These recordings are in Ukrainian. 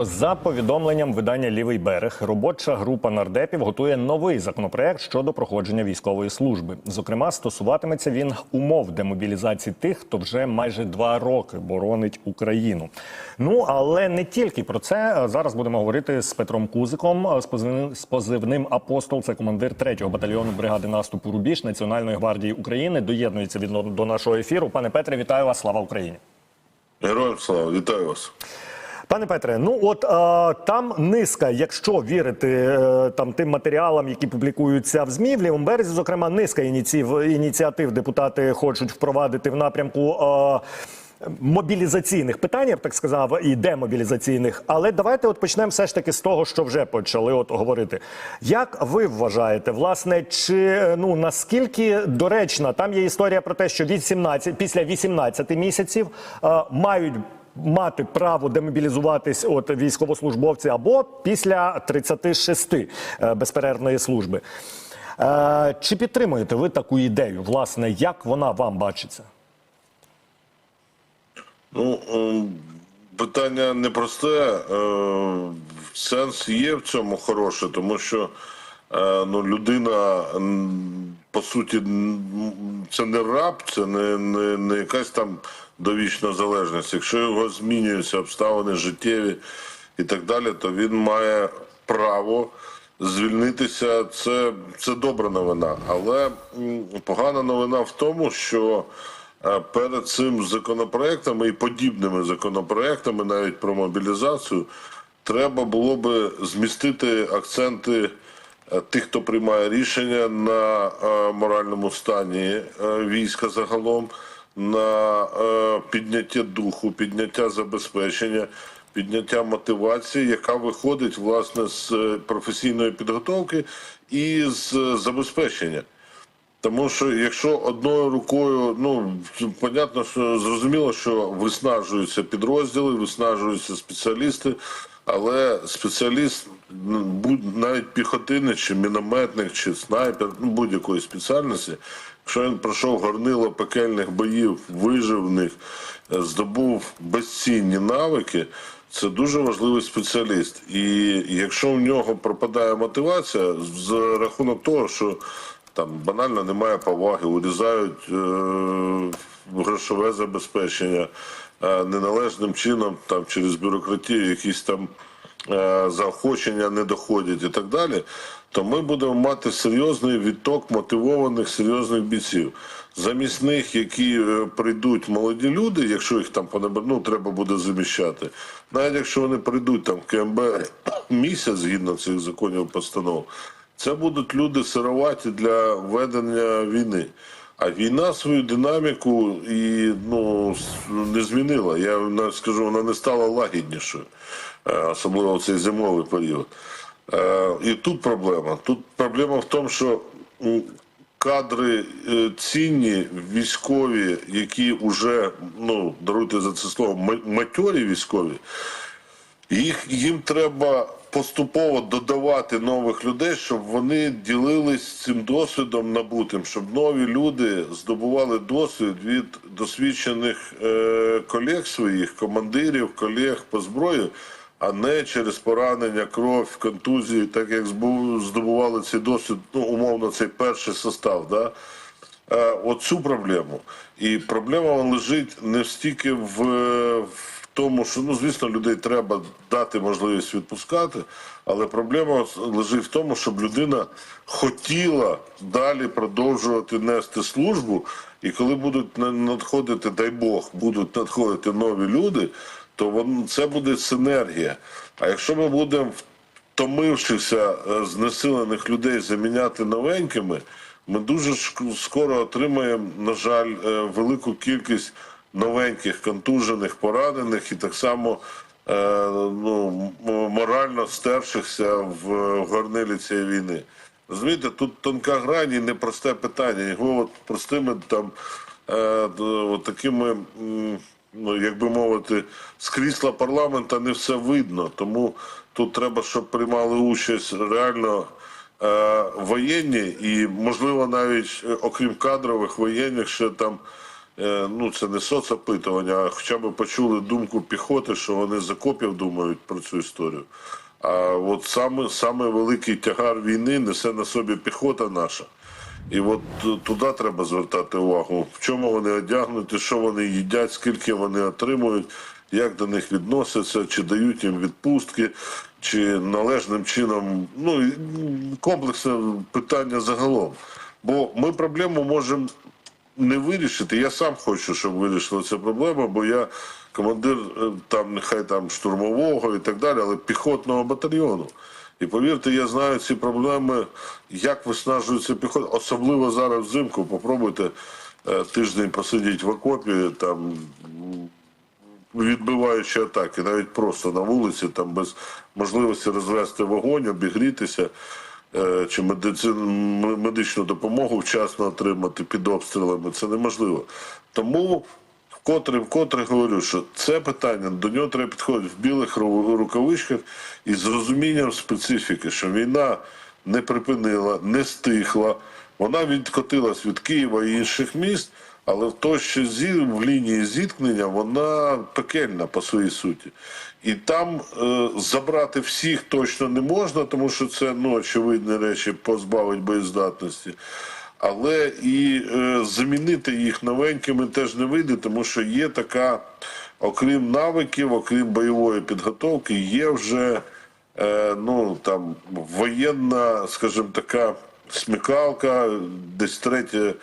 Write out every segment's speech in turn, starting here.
За повідомленням видання Лівий берег, робоча група нардепів готує новий законопроект щодо проходження військової служби. Зокрема, стосуватиметься він умов демобілізації тих, хто вже майже два роки боронить Україну. Ну але не тільки про це зараз будемо говорити з Петром Кузиком з позивним, апостол. Це командир 3-го батальйону бригади наступу Рубіж Національної гвардії України. Доєднується він до нашого ефіру. Пане Петре, вітаю вас! Слава Україні! Героям слава, вітаю вас. Пане Петре, ну от е, там низка, якщо вірити е, там тим матеріалам, які публікуються в ЗМІ, в лівому березі, зокрема, низка ініціатив, ініціатив депутати хочуть впровадити в напрямку. Е, Мобілізаційних питань, я б так сказав, і демобілізаційних, але давайте от почнемо все ж таки з того, що вже почали от говорити. Як ви вважаєте, власне, чи ну наскільки доречна там є історія про те, що 18, після 18 місяців е, мають мати право демобілізуватись от військовослужбовці або після 36 е, безперервної служби. Е, Чи підтримуєте ви таку ідею? Власне, як вона вам бачиться? Ну, ем, питання непросте. Е, Сенс є в цьому хороше, тому що е, ну, людина, по суті, це не раб, це не, не, не якась там довічна залежність. Якщо його змінюються обставини життєві і так далі, то він має право звільнитися. Це, це добра новина. Але погана новина в тому, що е, перед цим законопроектами і подібними законопроектами, навіть про мобілізацію, треба було би змістити акценти е, тих, хто приймає рішення на е, моральному стані війська загалом, на е, підняття духу, підняття забезпечення, підняття мотивації, яка виходить власне з е, професійної підготовки і з е, забезпечення. Тому що якщо одною рукою, ну понятно, що зрозуміло, що виснажуються підрозділи, виснажуються спеціалісти, але спеціаліст, будь навіть піхотинець, чи мінометник, чи снайпер, ну будь-якої спеціальності, якщо він пройшов горнило пекельних боїв, вижив в них, е, здобув безцінні навики. Це дуже важливий спеціаліст, і якщо в нього пропадає мотивація з рахунок того, що там банально немає поваги, урізають е, грошове забезпечення е, неналежним чином, там через бюрократію, якісь там заохочення не доходять і так далі, то ми будемо мати серйозний відток мотивованих серйозних бійців. Замість них, які е, прийдуть молоді люди, якщо їх там ну, треба буде заміщати, навіть якщо вони прийдуть там в КМБ місяць згідно цих законів постанов, це будуть люди сироваті для ведення війни. А війна свою динаміку і ну не змінила. Я скажу, вона не стала лагіднішою, е, особливо в цей зимовий період. Е, І тут проблема. Тут проблема в тому, що кадри е, цінні, військові, які вже ну даруйте за це слово, ма- матьорі військові. Їх їм треба поступово додавати нових людей, щоб вони ділились цим досвідом набутим, щоб нові люди здобували досвід від досвідчених е, колег своїх, командирів, колег по зброї, а не через поранення, кров, контузії, так як здобували цей досвід, ну умовно, цей перший состав. Да? е, оцю проблему. І проблема лежить не стільки в, в тому, що ну звісно, людей треба дати можливість відпускати, але проблема лежить в тому, щоб людина хотіла далі продовжувати нести службу. І коли будуть на- надходити, дай Бог, будуть надходити нові люди, то вон, це буде синергія. А якщо ми будемо втомившихся е, знесилених людей заміняти новенькими, ми дуже скоро отримаємо, на жаль, е, велику кількість новеньких контужених, поранених і так само е, ну, морально стершихся в горнилі цієї війни. Розумієте, тут тонка грань і непросте питання. Його от простими там от такими, ну як би мовити, з крісла парламента не все видно. Тому тут треба, щоб приймали участь реально е, воєнні і, можливо, навіть е, окрім кадрових воєнних, ще там е, ну це не соцопитування, а хоча б почули думку піхоти, що вони з окопів думають про цю історію. А от саме, саме великий тягар війни несе на собі піхота наша. І от туди треба звертати увагу, в чому вони одягнуті, що вони їдять, скільки вони отримують, як до них відносяться, чи дають їм відпустки, чи належним чином. Ну комплексне питання загалом. Бо ми проблему можемо не вирішити. Я сам хочу, щоб вирішила ця проблема, бо я командир е, там, нехай там штурмового і так далі, але піхотного батальйону. І повірте, я знаю ці проблеми, як виснажується піхота, особливо зараз взимку. Попробуйте е, тиждень посидіти в окопі, там відбиваючи атаки, навіть просто на вулиці, там без можливості розвести вогонь, обігрітися е, чи медицин, медичну допомогу вчасно отримати під обстрілами. Це неможливо. Тому вкотре, вкотре говорю, що це питання до нього треба підходити в білих рукавичках і з розумінням специфіки, що війна не припинила, не стихла. Вона відкотилась від Києва і інших міст, але в то, що зі, в лінії зіткнення вона пекельна по своїй суті. І там е, забрати всіх точно не можна, тому що це ну, очевидні речі позбавить боєздатності. Але і е, замінити їх новенькими теж не вийде, тому що є така, окрім навиків, окрім бойової підготовки, є вже е, ну, там, воєнна, скажімо, така смікалка, десь третє,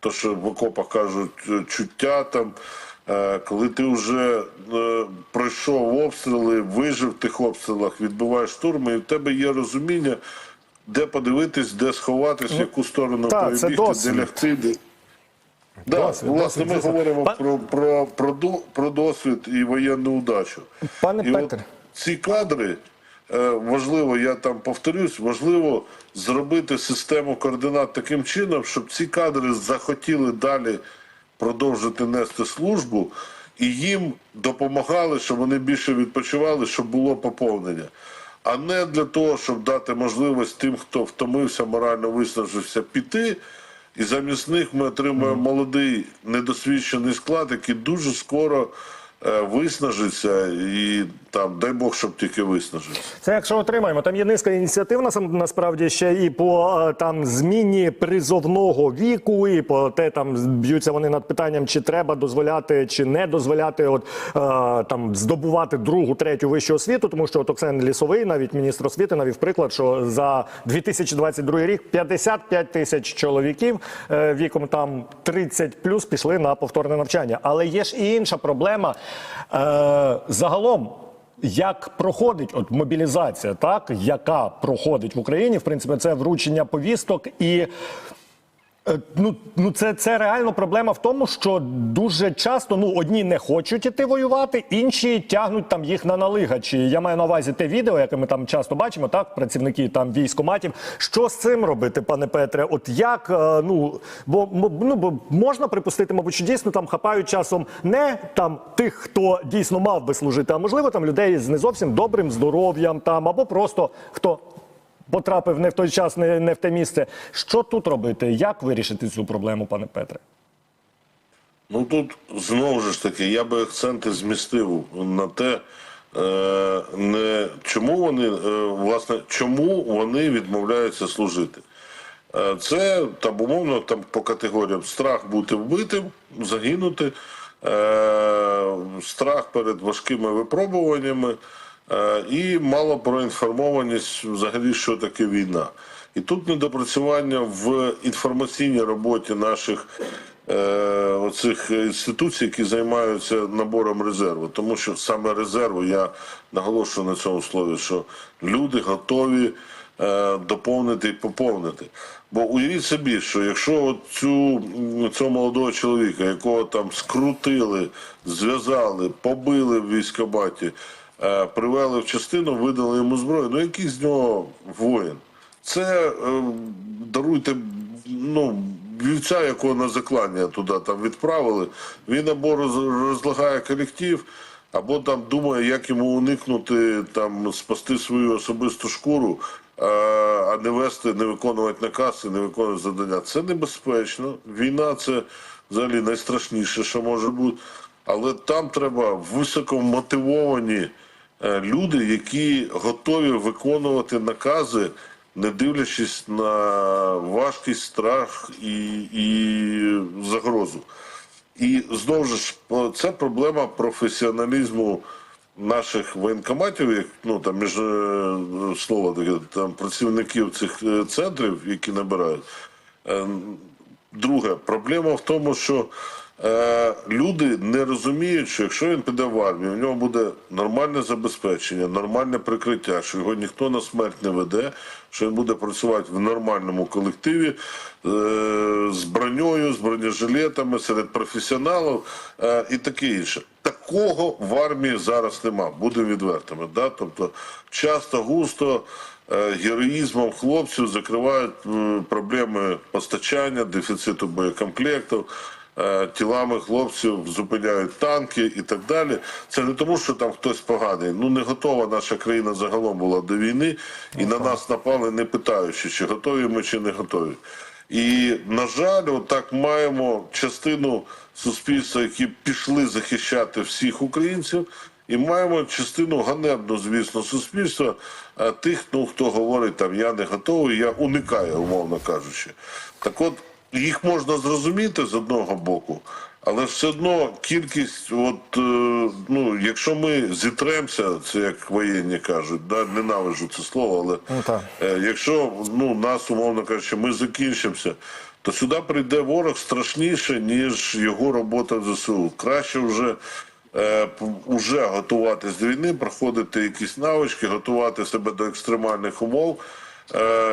то, що в окопах кажуть, е, чуття там. Коли ти вже е, пройшов обстріли, вижив в тих обстрілах, відбиваєш штурми, і в тебе є розуміння, де подивитись, де сховатись, в яку сторону це перебігти, досвід. де лягти. Де... Да, Досвід, власне, досвід, ми говоримо Пан- про, про, про, про досвід і воєнну удачу. Пане і Петре. От ці кадри, е, важливо, я там повторюсь, важливо зробити систему координат таким чином, щоб ці кадри захотіли далі продовжити нести службу, і їм допомагали, щоб вони більше відпочивали, щоб було поповнення. А не для того, щоб дати можливість тим, хто втомився, морально виснажився, піти. І замість них ми отримуємо молодий недосвідчений склад, який дуже скоро виснажиться, і там, дай Бог, щоб тільки виснажився. Це якщо отримаємо. Там є низка ініціатив насправді ще і по е, там зміні призовного віку, і по те там б'ються вони над питанням, чи треба дозволяти, чи не дозволяти, от е, там здобувати другу, третю вищу освіту, тому що от Оксен Лісовий, навіть міністр освіти, навів приклад, що за 2022 рік 55 тисяч чоловіків е, віком там 30 плюс пішли на повторне навчання. Але є ж і інша проблема. Е, загалом. Як проходить от мобілізація, так яка проходить в Україні, в принципі, це вручення повісток і. Е, Ну, ну це, це реально проблема в тому, що дуже часто ну одні не хочуть іти воювати, інші тягнуть там їх на налигачі. Я маю на увазі те відео, яке ми там часто бачимо, так працівники там військоматів. Що з цим робити, пане Петре? От як е, ну бо ну бо можна припустити, мабуть, що дійсно там хапають часом не там тих, хто дійсно мав би служити, а можливо там людей з не зовсім добрим здоров'ям, там або просто хто потрапив не в той час, не, не в те місце. Що тут робити? Як вирішити цю проблему, пане Петре? Ну тут знову ж таки, я би акценти змістив на те, е, не чому вони е, власне чому вони відмовляються служити. Е, Це там умовно там по категоріям страх бути вбитим, загинути, е, страх перед важкими випробуваннями і мало проінформованість взагалі, що таке війна. І тут недопрацювання в інформаційній роботі наших е, оцих інституцій, які займаються набором резерву. Тому що саме резерву, я наголошую на цьому слові, що люди готові е, доповнити і поповнити. Бо уявіть собі, що якщо цю, цього молодого чоловіка, якого там скрутили, зв'язали, побили в військкоматі, е, привели в частину, видали йому зброю, ну який з нього воїн? Це е, даруйте, ну, вівця, якого на заклання туди там відправили, він або роз- розлагає колектив, або там думає, як йому уникнути там спасти свою особисту шкуру, е, а не вести, не виконувати наказ і не виконувати завдання. Це небезпечно. Війна це взагалі найстрашніше, що може бути. Але там треба високомотивовані е, люди, які готові виконувати накази, не дивлячись на важкість, страх і, і загрозу. І знову ж це проблема професіоналізму наших воєнкоматів, як ну там між е, слово таке там працівників цих е, центрів, які набирають. Е, Друге, проблема в тому, що е, люди не розуміють, що якщо він піде в армію, у нього буде нормальне забезпечення, нормальне прикриття, що його ніхто на смерть не веде, що він буде працювати в нормальному колективі е, з броньою, з бронежилетами, серед професіоналів е, і таке інше. Такого в армії зараз нема, будемо відвертими. Да? Тобто часто густо е, героїзмом хлопців закривають е, проблеми постачання, дефіциту боєкомплектів, е, тілами хлопців зупиняють танки і так далі. Це не тому, що там хтось поганий. Ну не готова наша країна загалом була до війни, і на нас напали, не питаючи, чи готові ми, чи не готові. І, на жаль, отак маємо частину суспільства, які пішли захищати всіх українців, і маємо частину ганебну, звісно, суспільства, а тих, ну хто говорить там я не готовий, я уникаю, умовно кажучи. Так от їх можна зрозуміти з одного боку, але все одно кількість, от е, ну, якщо ми зітремося, це як воєнні кажуть, да, ненавиджу це слово, але Ну, так. Е, Якщо ну нас умовно кажучи, ми закінчимося, то сюди прийде ворог страшніше, ніж його робота в ЗСУ. Краще вже, е, вже готуватись до війни, проходити якісь навички, готувати себе до екстремальних умов,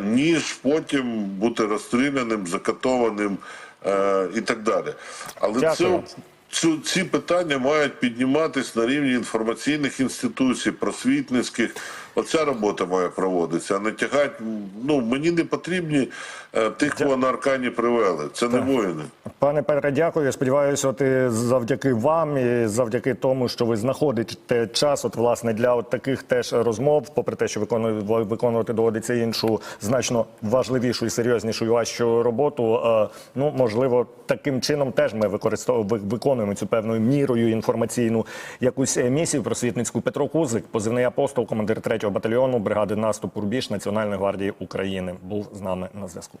ніж потім бути розстріляним, закатованим е, і так далі. Але Дякую. це Цю, ці питання мають підніматись на рівні інформаційних інституцій, просвітницьких. Оця робота має проводитися, а не тягати. Ну мені не потрібні е, тих, кого на аркані привели. Це не воїни. Пане Петре, дякую. Сподіваюся, от і завдяки вам і завдяки тому, що ви знаходите час, от власне для от таких теж розмов, попри те, що виконувати, виконувати доводиться іншу значно важливішу і серйознішу і важчу роботу. е, Ну можливо, таким чином теж ми використовуємо виконуємо цю певною мірою інформаційну якусь е, місію просвітницьку. Петро Кузик, позивний апостол, командир 3-го батальйону бригади наступу Рубіж Національної гвардії України, був з нами на зв'язку.